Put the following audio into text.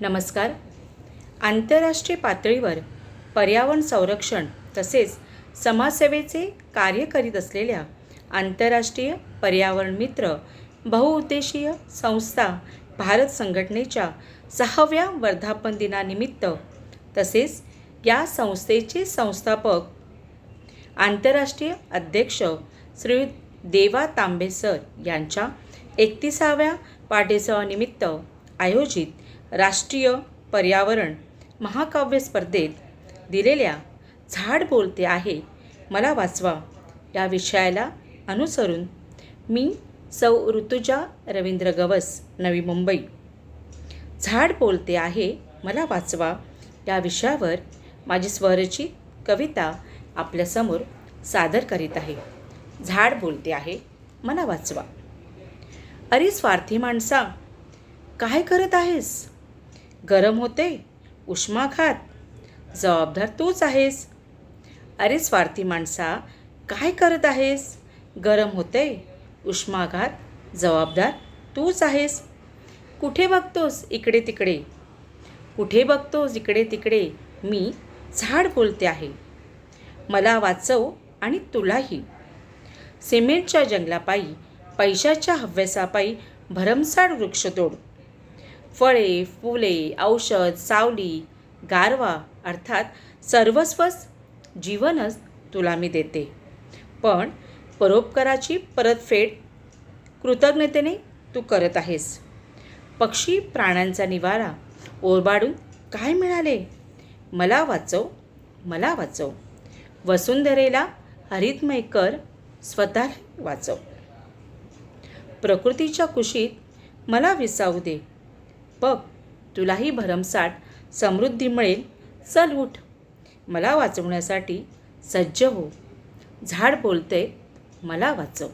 नमस्कार. आंतरराष्ट्रीय पातळीवर पर्यावरण संरक्षण तसेच समाजसेवेचे कार्य करीत असलेल्या आंतरराष्ट्रीय पर्यावरण मित्र बहुउद्देशीय संस्था भारत संघटनेच्या सहाव्या वर्धापन दिनानिमित्त तसेच या संस्थेचे संस्थापक आंतरराष्ट्रीय अध्यक्ष श्री देवा तांबे सर यांच्या एकतीसाव्या वाढदिवसानिमित्त आयोजित राष्ट्रीय पर्यावरण महाकाव्य स्पर्धेत दिलेल्या झाड बोलते आहे मला वाचवा. या विषयाला अनुसरून मी सौ ऋतुजा रवींद्र गवस नवी मुंबई. झाड बोलते आहे मला वाचवा. या विषयावर माझी स्वरचित कविता आपल्यासमोर सादर करीत आहे. झाड बोलते आहे मला वाचवा. अरे स्वार्थी माणसा काय करत आहेस? गरम होते उष्माघात जबाबदार तूच आहेस. अरे स्वार्थी माणसा काय करत आहेस? गरम होते उष्माघात जबाबदार तूच आहेस. कुठे बघतोस इकडे तिकडे? कुठे बघतोस इकडे तिकडे? मी झाड बोलते आहे. मला वाचव आणि तुलाही. सिमेंटच्या जंगलापायी पैशाच्या हव्यासापायी भरमसाठ वृक्षतोड फळे फुले औषध सावली गारवा अर्थात सर्वस्वच जीवनच तुला मी देते. पण परोपकाराची परतफेड कृतज्ञतेने तू करत आहेस. पक्षी प्राण्यांचा निवारा ओरबाडून काय मिळाले? मला वाचव मला वाचव. वसुंधरेला हरितमय कर स्वतः वाचव. प्रकृतीच्या कुशीत मला विसावू दे. बघ तुलाही भरमसाठ समृद्धी मिळेल. चल उठ. मला वाचवण्यासाठी सज्ज हो. झाड बोलते मला वाचव.